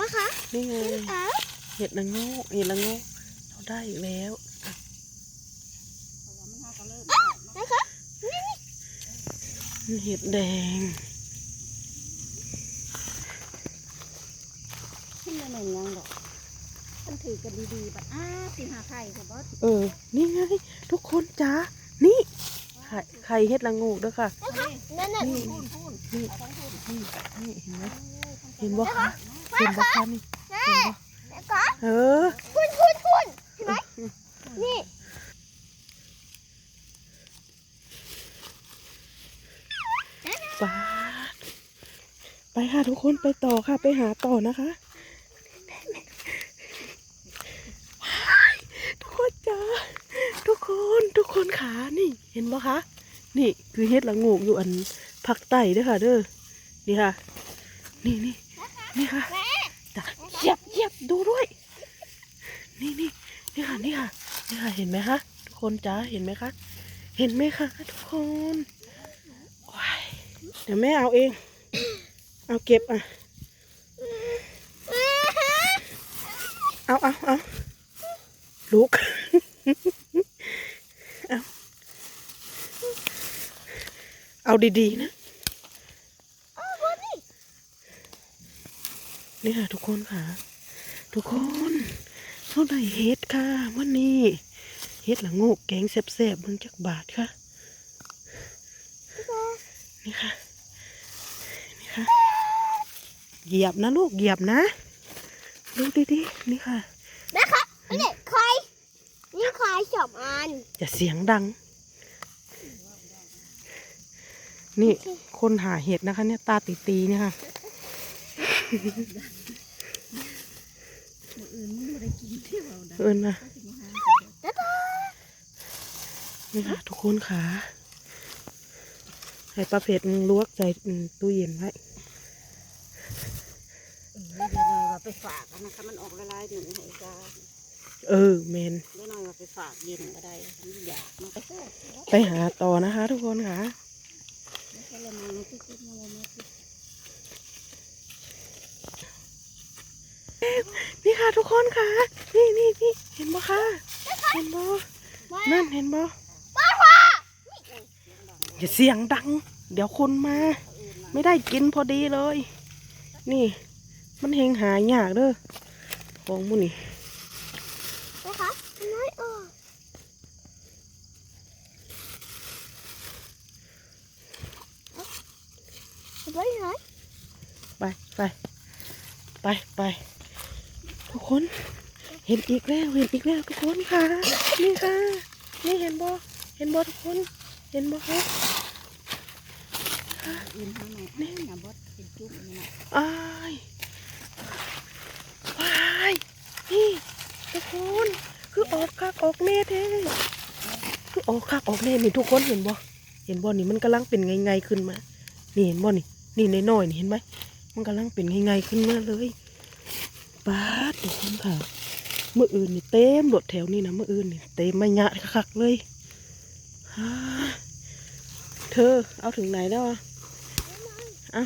นะคะนี่ไงเอ้าเห็ดละโงกเห็ดละโงกเราได้อีกแล้วอะนะคะเห็ดแดงขึ้นมาหนึ่งยังดอกมันถือกันดีๆแบบอ้าสิหาไข่ค่ะบอสเออ นี่ไง ทุกคนจ้านี่ไข่ไข่เห็ดละโงกเด้อค่ะนะคะนั่นน่ะนี่พูนพูนนี่เอาทั้งพูนนี่นี่เห็นไหมเห็นบ่คะ เห็นบ่คะนี่แม่เห็นบ่นะคะเออคุณคุณคุณเห็นไหมนี่ปาดไปค่ะทุกคนไปต่อค่ะ ไปหาต่อนะคะทุกคนจ้าทุกคนทุกคนขานี่ เห็นบ่คะ นี่คือเฮ็ดละโงกอยู่อันภาคใต้เด้อค่ะ เด้อนี่ค่ะ นี่นี่นี่ค่ะแม่จ้ะ เหยียบเหยียบดูด้วย นี่นี่นี่ค่ะนี่ค่ะนี่ค่ะ เห็นไหมคะทุกคนจ้าเห็นไหมคะ เห็นไหมคะทุกคนว้ายเดี๋ยวแม่เอาเอง เอาเก็บอะ เอาเอาเอาลุกเอาเอาดีๆนะ นี่ค่ะทุกคนค่ะ ทุกคนเท่าไหร่เฮ็ดค่ะ วันนี้เฮ็ดละโงกแกงแซ่บๆเบิ่งจักบาทค่ะ นี่ค่ะ นี่ค่ะ เหยียบนะลูกเหยียบนะดูดีๆนี่ค่ะนะคะนี่ใครนี่ใครสองอันอย่าเสียงดัง นี่คนหาเห็ดนะคะเนี่ยตาตีๆเนี่ยค่ะ มืออื่นมึงไม่ได้กินที่เราดัเอิญนะก็สิมาหานี่ค่ะทุกคนค่ะให้ปลาเผ็ดมึงลวกใส่อืมตู้เย็นไว้เออเดี๋ยวหน่อยว่าไปฝากกันนะคะมันออกละลายหนึ่งให้จ้าเออเมนเดี๋ยวหน่อยว่าไปฝากเย็นก็ได้มันอยากมันก็แซ่บแล้วไปหาต่อนะคะ ทุกคนค่ะ แล้วก็ละมังที่คิดมาว่ามาที่ นี่ค่ะทุกคนค่ะ นี่นี่นี่เห็นบ่คะเห็นบ่นั่นเห็นบ่อย่าเสียงดัง เดี๋ยวคนมา ไม่ได้กินพอดีเลย นี่ มันเฮงหายากเด้อของหมูนี่นะคะน้อยเออไปไหนไปไปไปไปทุกคน เห็นอีกแล้วเห็นอีกแล้วทุกคนค่ะ นี่ค่ะ นี่เห็นบ่เห็นบ่ทุกคน เห็นบ่คะอื่นทางไหนนี่นะบอสเป็นจุ๊บนี่นะอ้ายว้ายนี่ทุกคนคือออกคักออกเน่แท้คือออกคักออกเน่นี่ทุกคนเห็นบ่เห็นบ่นี่มันกำลังเป็นไงไงๆขึ้นมา นี่เห็นบ่นี่ นี่ในน้อยนี่เห็นไหมมันกำลังเป็นไงไงๆขึ้นมาเลยป้าทุกคนค่ะ เมื่ออื่นนี่เต็มรถแถวนี่นะเมื่ออื่นนี่เต็มไม่ยะคักๆเลยฮ่าเธอเอาถึงไหนแล้วอะเอา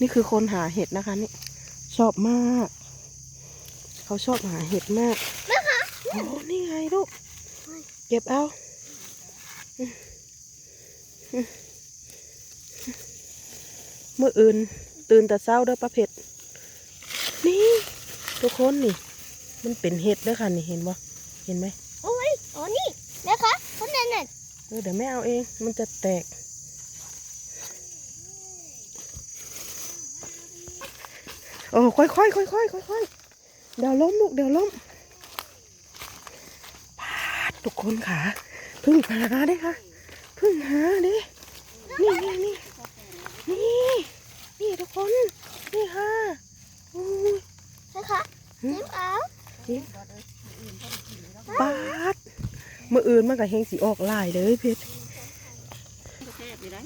นี่คือคนหาเห็ดนะคะนี่ชอบมาก เขาชอบหาเห็ดมากโอ้นี่ไงลูกเก็บเอาอืมอืมเมื่ออื่นตื่นแต่เช้าเด้อป้าเผ็ดนี่ ทุกคนนี่ มันเป็นเห็ดเด้อค่ะนี่เห็นบ่เห็นไหมโอ้ยอ๋อนี่นะคะคนนั้นน่ะเออเดี๋ยวแม่เอาเอง มันจะแตก โอ้ค่อยค่อยค่อยค่อยค่อยค่อยๆเดี๋ยวล้มลูกเดี๋ยวล้มพาดทุกคนขาพึ่งหาเด้ค่ะพึ่งหาเด้นี่นี่นี่นี่นี่ทุกคน นี่ค่ะอุ้ย นะคะหืมยิ้มเอานี่ปาดเมื่ออื่นมันก็เฮงสีออกลายเลยเพชรแซ่บอยู่ได้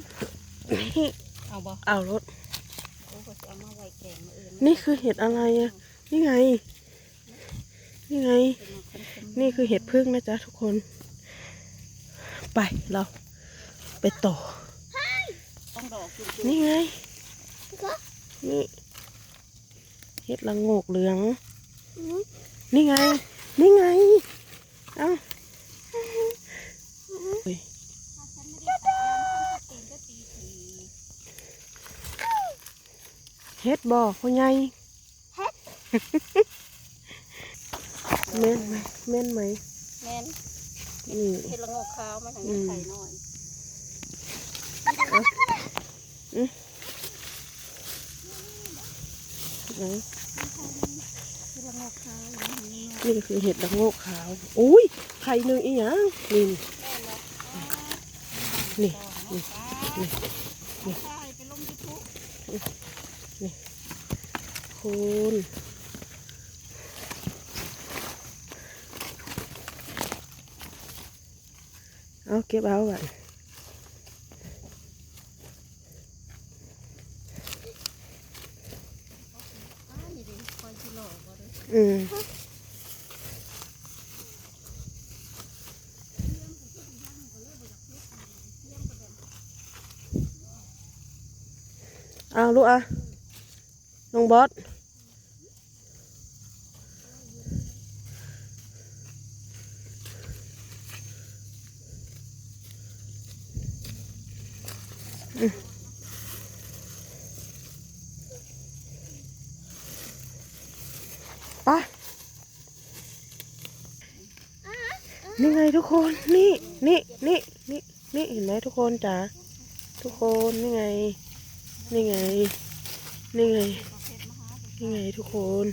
นี่เอาบ่เอารถโอ้ก็จะเอามาไว้แกงมื้ออื่นนี่คือเห็ดอะไรอะนี่ไง นี่ไง นี่คือเห็ดพึ่งนะจ๊ะทุกคน ไปเราไปต่อต้องดอกจุ๊บนี่ไงนะคะนี่ เฮ็ดละโงกเหลืองอืมนี่ไง นี่ไง เอ้าเฮ้ยเฮ็ดบ่พ่อใหญ่แม่นไหมแม่นไหมแม่นนี่เห็ดละโงกขาวมาทางอืนี้มไข่น้อย ไห นเห็ดละโงกขาวอย่างนี้นี่คือเห็ดละโงกขาว อุ้ยไข่หนึ่งอีหยังนี่นี่นี่นี่นี่ใช่ไปลงยูทูบคุณเอาเก็บเอาไว้ อ้าวนี่ดิคอยชิโลบ่ได้ อืม เอาลูกอะน้องบอสอืมไปนี่ไงทุกคน นี่ นี่ นี่ นี่ นี่ เห็นไหมทุกคนจ๋า ทุกคน นี่ไง นี่ไง นี่ไง นี่ไงทุกคน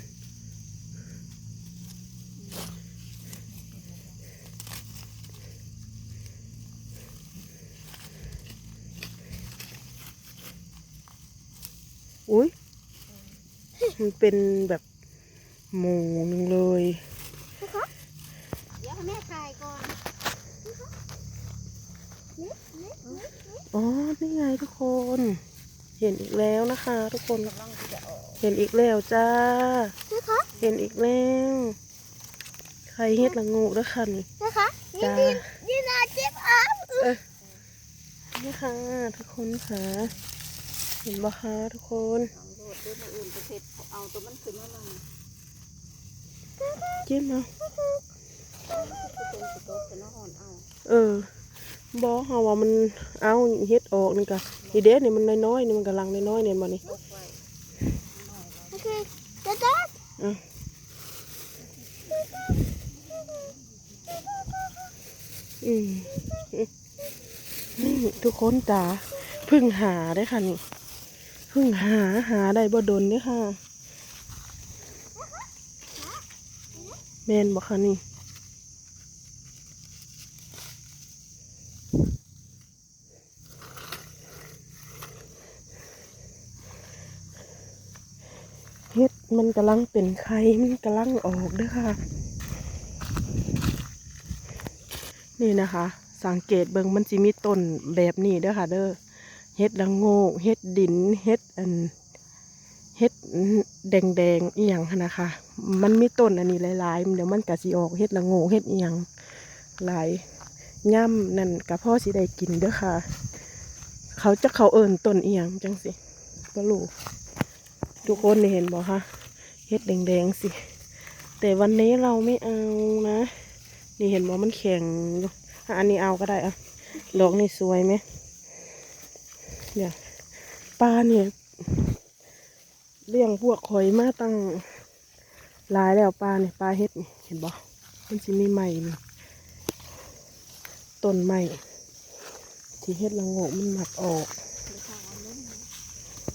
อุ้ยมันเป็นแบบหมูหนึ่งเลยเดี๋ยวให้แม่ถ่ายก่อนอ๋อ นี่ไงทุกคน เห็นอีกแล้วนะคะ ทุกคนกำลังจะออกเห็นอีกแล้วจ้า นะคะเห็นอีกแล้ว ใครเฮ็ดละงูด้วยค่ะนี่ นะคะนี่จ้านี่นี่นาจิ๊บอ้าวนี่ค่ะทุกคนค่ะ เห็นบ่คะทุกคนลองโดดด้วยมืออื่นประเภทเอาตัวมันขึ้นมาหน่อยจิ้มเอาคือเป็นสต๊อกเป็นน้ำอ่อนเอาเออ บอกเฮาว่ามันเอาเฮ็ดออกนี่กะอีเด้นี่มันน้อยๆนี่มันกำลังน้อยๆเนี่ยบ่นี่ลกไว้หน่อยแล้วโอเคจะได้อะอืมนี่ทุกคนจ๋าเพึ่งหาได้อค่ะนี่เพึ่งหาหาได้บ่ดนเด้อค่ะ แม่นบ่คะนี่ ฮ็ดมันกำลังเป็นไข่มันกำลังออกเด้วยค่ะ นี่นะคะ สังเกตเบิงมันจิมีต้นแบบนี้เด้อค่ะ เด้อเฮ็ดละโงกเฮ็ดดินเฮ็ดอันเฮ็ดแดงแดงอีหยังนะคะ มันมีต้นอันนี้หลายๆเดี๋ยวมันก็สิออกเฮ็ดละโงกเฮ็ดอีหยังหลายย่ำนั่นก็พ่อสิได้กินเด้อค่ะ เขาจะเขาเอิ้นต้นอีหยังจังสิบ่รู้ ทุกคนเห็นบอกคะเฮ็ดแดงๆสิ แต่วันนี้เราไม่เอานะ นี่เห็นบอกมันแข็งอันนี้เอาก็ได้อะดอกนี่สวยไหมเนี่ยวปลาเนี่ยเลี้ยงพวกข่อยมาตั้งหลายแล้วปลาเนี่ยปลาเฮ็ดนี่เห็นบอกมันจะมีใหม่นี่ต้นใหม่ที่เฮ็ดละโงกมันหนักออก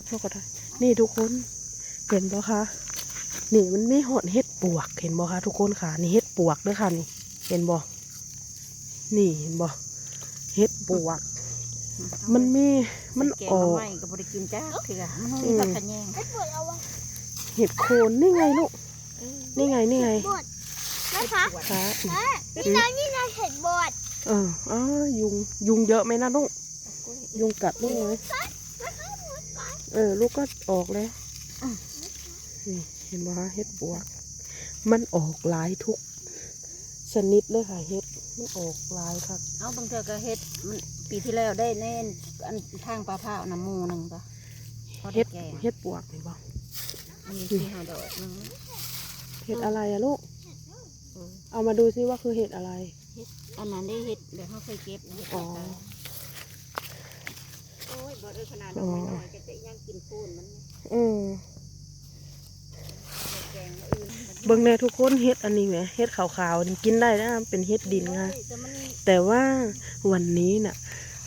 เขาก็ได้ นี่ทุกคน เห็นบ่คะนี่มันไม่หอดเฮ็ดปวกเห็นบ่คะทุกคนค่ะนี่เฮ็ดปวกเด้วยค่ะนี่เห็นบ่นี่เห็นบ่เฮ็ดปวก มันมีมันแกงออมากใหม่กับบริกินจ้าเถื่อมันมีผักขะแยงให้ปวดเอาไว้เห็ดโคนนี่ไงลูกนี่ไงนี่ไงปวดนะคะค่ะแม่นี่นานี่นาเห็นบอดเอออ๋อยุงยุงเยอะไหมนะลูกยุงกัดลูกไหมนะคะหมดไปเออลูกก็ออกแล้ว นี่เห็นบ่คะเฮ็ดปวก มันออกหลายทุกชนิดเลยค่ะเฮ็ดมันออกหลายค่ะเอาบางเทื่อก็เฮ็ดมันปีที่แล้วได้แน่นอันทางปลาเผาน้ำหมูหนึ่งก็พอได้เฮ็ดแกงเฮ็ดปวกนี่บ่มันมีที่หาดอกนึงเห็ดอะไรอะลูกเออเอามาดูซิว่าคือเห็ดอะไรอันนั้นได้เฮ็ดเดี๋ยวเขาเคยเก็บนะเฮ็ดอ๋อปลาโอ้ยบ่ได้ขนาดดอกน้อยๆก็จะยังกินปูนมันอืมแกงอื่นมัน เบิ่งแน่ทุกคนเห็ดอันนี้แหมเห็ดขาวๆนี่กินได้นะเป็นเห็ดดินค่ะแต่ว่าวันนี้น่ะ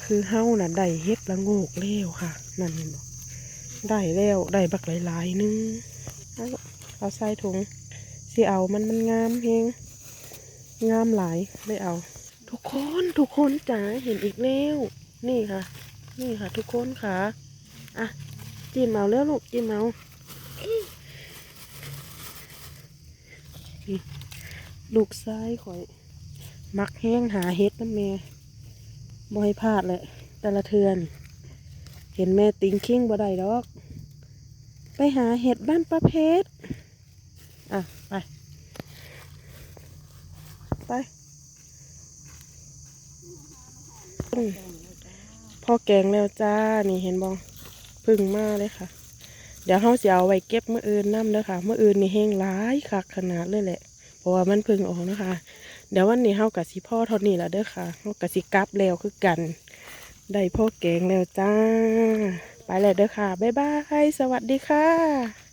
คือเฮาน่ะได้เฮ็ดละโงกแล้วค่ะ นั่นเห็นบ่ได้แล้วได้บักหลายๆนึงเอาเอาใส่ถุงสิเอามันมันงามเฮงงามหลายได้เอา ทุกคนทุกคนจ๋าเห็นอีกแล้วนี่ค่ะ นี่ค่ะ ทุกคนค่ะอะจิ้มเอาแล้วลูกจิ้มเอา ลูกซ้ายข่อย มักแห้งหาเฮ็ดน้ำแม่บ่ให้พลาดเลยแต่ละเทือน เห็นแม่ติงคิงบ่ได้ดอก ไปหาเห็ดบ้านป้าเพชรอะ ไป ไปพ่อแกงแล้วจ้า นี่เห็นบ่พึ่งมากเลยค่ะ เดี๋ยวเขาจะเอาไว้เก็บเมื่ออื่นน้ำเด้อค่ะเมื่ออื่นนี่แห้งร้ายคักขนาดเลยแหละ เพราะว่ามันพึ่งออกนะคะ เดี๋ยววันนี้เขากับสิพ่อเท่านี้ละเด้อค่ะเขากับสิกลับแล้วคือกัน ได้พ่อแกงแล้วจ้า ไปแล้วเด้อค่ะ บ๊ายบาย สวัสดีค่ะ